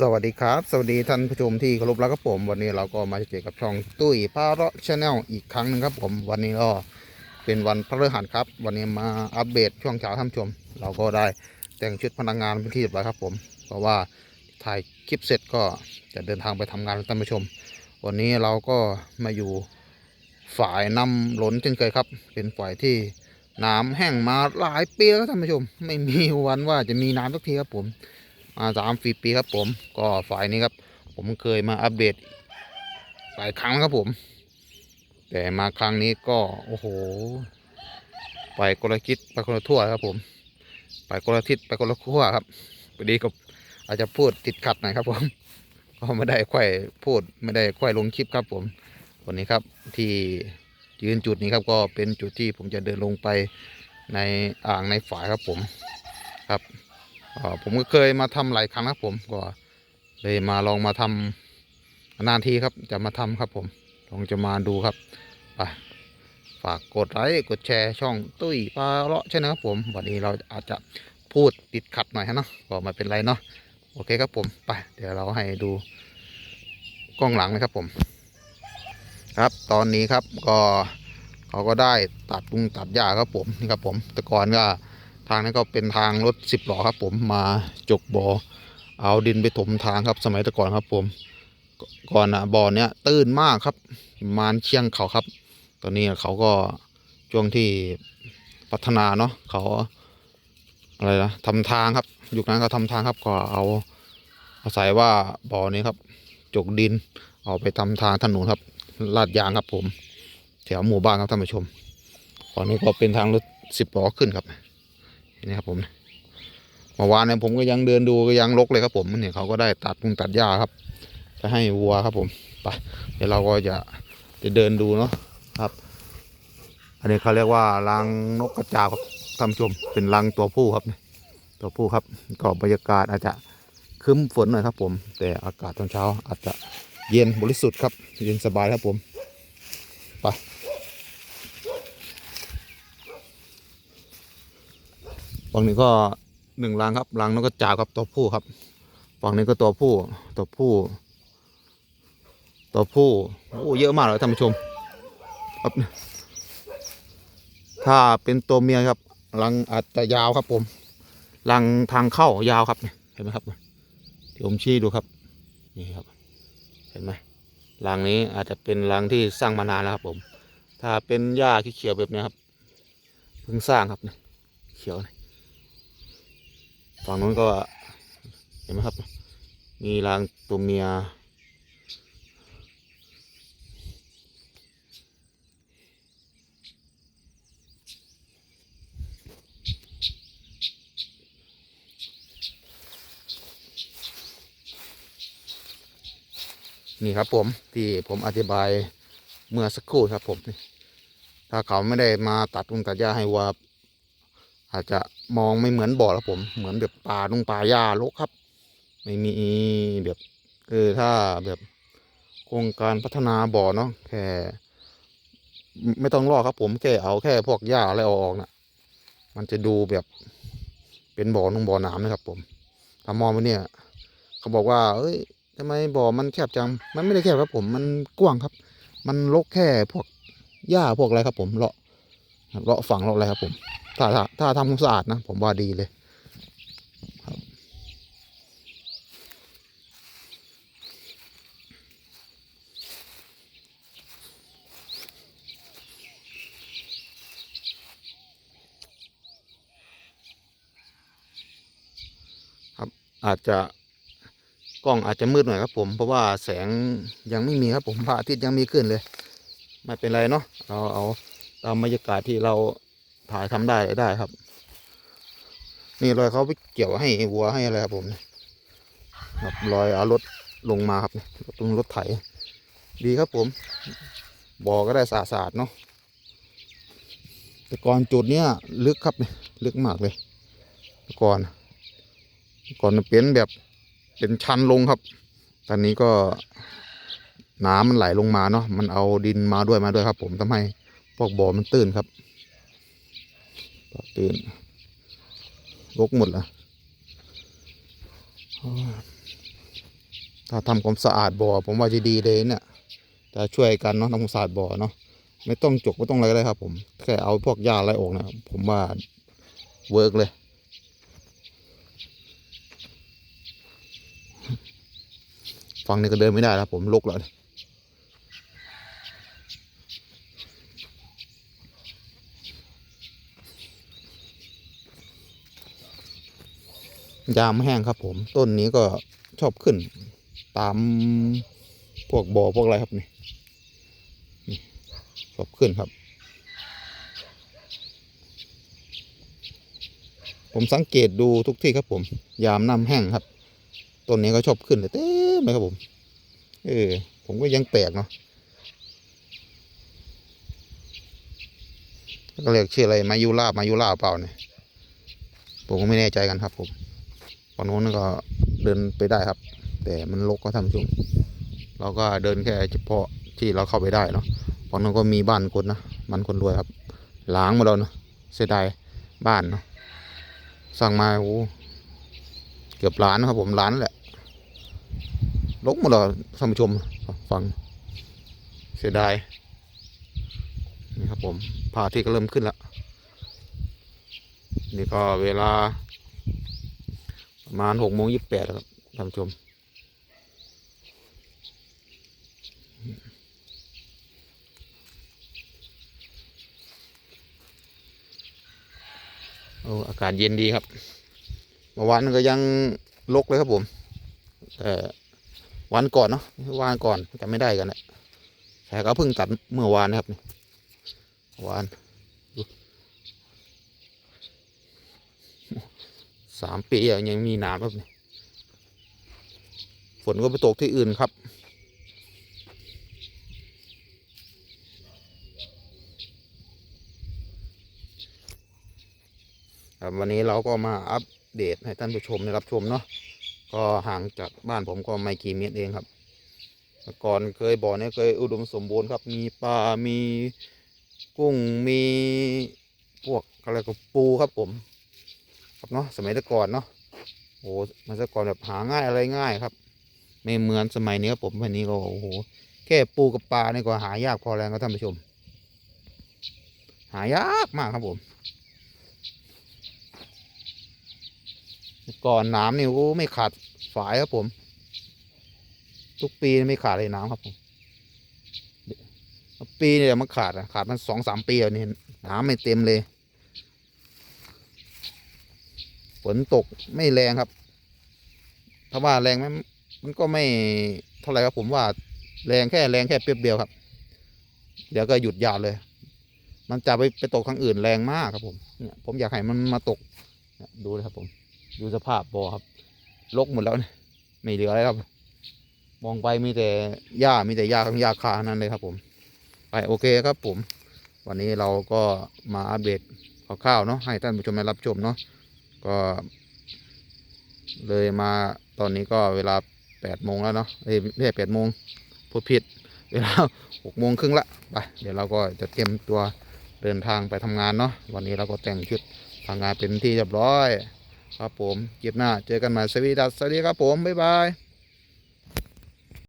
สวัสดีครับ สวัสดีท่านผู้ชมที่เคารพรักครับผม วันนี้เราก็มาเจอกับช่องตุ้ยพาเราะชาแนลอีกครั้งหนึงครับผม วันนี้ก็เป็นวันพฤหัสครับ วันนี้มาอัปเดตช่วงเช้าท่านผู้ชม เราก็ได้แต่งชุดพนักงานเป็นที่เรียบร้อยครับผม เพราะว่าถ่ายคลิปเสร็จก็จะเดินทางไปทำงานท่านผู้ชม วันนี้เราก็มาอยู่ฝ่ายนำหล้นเช่นเคยครับ เป็นฝ่ายที่น้ำแห้งมาหลายปีแล้วครับท่านผู้ชม ไม่มีวันว่าจะมีน้ำสักทีครับผม มาสามปีปีครับ ผมก็ฝ่ายนี้ครับ ผมเคยมาอัปเดตหลายครั้งครับผม แต่มาครั้งนี้ก็โอ้โห ไปคนละคิดไปคนละทั่วครับ ผม ไปคนละทิศไปคนละขั้วครับพอดีก็อาจจะพูดติดขัดหน่อยครับผมก็ไม่ได้ค่อยพูดไม่ได้ค่อยลงคลิปครับ ผมวันนี้ครับที่ยืนจุดนี้ครับก็เป็นจุดที่ผมจะเดินลงไปในอ่างในฝายครับผมครับ ผมก็เคยมาทำหลายครั้งครับผมก็เลยมาลองมาทำนานทีครับจะมาทำครับผมลองจะมาดูครับไปฝากกดไลค์กดแชร์ช่องตุ้ยปลาเลาะใช่นะครับผมวันนี้เราอาจจะพูดติดขัดหน่อยฮะเนาะก็ไม่เป็นไรเนาะโอเคครับผมไปเดี๋ยวเราให้ดูกล้องหลังนะครับผม ครับตอนนี้ครับก็เขาก็ได้ตัดปุงตัดหญ้าครับผมนี่ครับผมแต่ก่อนก็ ทางนี้ก็เป็นทางรถสิบล้อครับ ผมมาจกบอ่อเอาดินไปถมทางครับสมัยแต่ก่อนครับ ผมก่อนอะบ่อเนี้ยตื้นมากครับ มานเชียงเขาครับ ตอนนี้เขาก็ช่วงที่พัฒนาเนาะเขาอะไรนะทำทางครับ ยุคนั้นเขาทำทางครับก็เอาอาศัยว่าบ่อนี้ครับ จกดินเอาไปทำทางถนนครับลาดยางครับผม แถวหมู่บ้านครับท่านผู้ชมตอนนี้ก็เป็นทางรถสิบล้อขึ้นครับ นี่ครับผมเมื่อวานเนี่ยผมก็ยังเดินดูก็ยังรกเลยครับผมเนี่ยเขาก็ได้ตัดพุงตัดหญ้าครับจะให้วัวครับผมไปเดี๋ยวเราก็จะจะเดินดูเนาะครับ อันนี้เขาเรียกว่ารังนกกระจาบครับท่านผู้ชมเป็นรังตัวผู้ครับเนี่ยตัวผู้ครับก็บรรยากาศอาจจะครึ้มฝนหน่อยครับผม แต่อากาศตอนเช้าอาจจะเย็นบริสุทธิ์ครับเย็นสบายครับผมไป ฝั่งนี้ก็หนึ่งรังครับรังนกกระจาบครับตัวผู้ครับ ฝั่งนี้ก็ตัวผู้ตัวผู้ตัวผู้โอ้เยอะมากเลยท่านผู้ชมครับถ้าเป็นตัวเมียครับรังอาจจะยาวครับผมรังทางเข้ายาวครับเห็นไหมครับที่ผมชี้ดูครับนี่ครับ เห็นไหมรังนี้อาจจะเป็นรังที่สร้างมานานแล้วครับผม ถ้าเป็นหญ้าเขียวแบบนี้ครับเพิ่งสร้างครับเนี่ยเขียวนะ ฝั่งนู้นก็เห็นไหมครับ มีรางตัวเมีย นี่ครับผมที่ผมอธิบายเมื่อสักครู่ครับผม ถ้าเขาไม่ได้มาตัดตุงตัดหญ้าให้วัว อาจจะมองไม่เหมือนบ่อแล้วผม เหมือนแบบป่าตรงป่าหญ้ารกครับ ไม่มีแบบเออถ้าแบบโครงการพัฒนาบ่อเนาะแค่ไม่ต้องรอครับผมแค่เอาแค่พวกหญ้าอะไรออกน่ะ มันจะดูแบบเป็นบ่อนุ่งบ่อน้ำนะครับ ผมถ้ามองไปเนี่ย เขาบอกว่า เอ้ยทำไมบ่อมันแคบจัง มันไม่ได้แคบครับผม มันกว้างครับ มันลกแค่พวกหญ้าพวกอะไรครับผมเลาะ เลาะฝังเลาะอะไรครับผม ถ้าถ้าถ้าทำความสะอาดนะ ผมว่าดีเลยครับครับอาจจะกล้องอาจจะมืดหน่อยครับผม เพราะว่าแสงยังไม่มีครับผมพระอาทิตย์ยังมีขึ้นเลย ไม่เป็นไรเนาะเราเอา ตามบรรยากาศที่เราถ่ายทำได้ได้ครับ นี่รอยเขาไปเกี่ยวให้วัวให้อะไรครับผมครับรอยเอารถลงมาครับตรงรถไถ ดีครับผมบ่อก็ได้สะอาดๆเนาะแต่ก่อนจุดเนี้ยลึกครับลึกมากเลย ก่อน ก่อนมันเป็นแบบเป็นชันลงครับ ตอนนี้ก็น้ำมันไหลลงมาเนาะมันเอาดินมาด้วยมาด้วยครับ ผมทำให้ พวกบ่อมันตื้นครับตื้นรกหมดละถ้าทำความสะอาดบ่อผมว่าจะดีเลยเนี่ยจะช่วยกันเนาะทำความสะอาดบ่อเนาะไม่ต้องจกไม่ต้องอะไรก็ได้ครับ ผมแค่เอาพวกหญ้าอะไรออกนะผมว่าเวิร์กเลยฝั่งนี้ก็เดินไม่ได้แล้วผมลกแล้ว ยามแห้งครับผม ต้นนี้ก็ชอบขึ้น ตามพวกบ่อพวกอะไรครับนี่ชอบขึ้นครับ ผมสังเกตดูทุกที่ครับผม ยามน้ำแห้งครับ ต้นนี้ก็ชอบขึ้นเลยเต็มเลยครับผม เออ ผมก็ยังแปลกเนาะก็เรียกชื่ออะไรมายุราบมายุราเปล่าเนี่ยผมก็ไม่แน่ใจกันครับผม ฝั่งโน้นก็เดินไปได้ครับ แต่มันรกก็ทำชุมเราก็เดินแค่เฉพาะที่เราเข้าไปได้เนาะฝั่งโน้นก็มีบ้านคนนะมันคนรวยครับล้างมาแล้วเนาะเสียดายบ้านเนาะสั่งมาโอ้เกือบล้านครับผมล้านแหละลกหมดเลยท่านผู้ชมฟังเสียดายนี่ครับผมพาที่ก็เริ่มขึ้นแล้วนี่ก็เวลา มาณหกโมงยี่สิบแปดครับท่านผู้ชม โอ้อากาศเย็นดีครับเมื่อวานก็ยังลกเลยครับผม แต่วันก่อนเนาะวันก่อนจำไม่ได้กันแหละแต่ก็เพิ่งตัดเมื่อวานนะครับวานดู สามปียังมีหนามครับฝนก็ไปตกที่อื่นครับ ครับ วันนี้เราก็มาอัปเดตให้ท่านผู้ชมได้รับชมเนาะก็ห่างจากบ้านผมก็ไม่กี่เมตรเองครับก่อนเคยบ่อเนี่ยเคยอุดมสมบูรณ์ครับ มีปลา มีกุ้ง มีพวกอะไรก็ปูครับผม ครับเนาะสมัยแต่ก่อนเนาะโอ้มันแต่ก่อนแบบหาง่ายอะไรง่ายครับ ไม่เหมือนสมัยนี้ครับผมวันนี้ก็โอ้โหแค่ปูกับปลานี่ก็หายากพอแรงครับท่านผู้ชม หายากมากครับผมก่อนน้ำนี่โอ้ไม่ขาดฝายครับผม ทุกปีไม่ขาดเลยน้ำครับผมปีเนี่ยมันขาดอะขาดมันสองสามปีแล้วนี่น้ำไม่เต็มเลย ฝนตกไม่แรงครับ ถ้าว่าแรงไหมมันก็ไม่เท่าไหร่ครับผมว่าแรงแค่แรงแค่เปียบเดียวครับ เดี๋ยวก็หยุดยาวเลย มันจะไปไปตกทางอื่นแรงมากครับผมเนี่ยผมอยากให้มันมาตกดูเลยครับผม ดูสภาพบ่อครับลกหมดแล้วเนี่ยไม่เหลืออะไรครับ มองไปมีแต่หญ้ามีแต่หญ้าข้างหญ้าคานั่นเลยครับผม ไปโอเคครับผม วันนี้เราก็มาอัปเดตคร่าวๆเนาะให้ท่านผู้ชมได้รับชมเนาะ ก็เลยมาตอนนี้ก็เวลาแปดโมงแล้วเนาะเอ้ยไม่ใช่แปดโมงพูดผิด เวลาหกโมงครึ่งละไปเดี๋ยวเราก็จะเตรียมตัวเดินทางไปทำงานเนาะวันนี้เราก็แต่งชุดทำงานเป็นที่เรียบร้อย ครับผมคลิปหน้าเจอกันใหม่สวีดัสสวัสดีครับผมบ๊ายบาย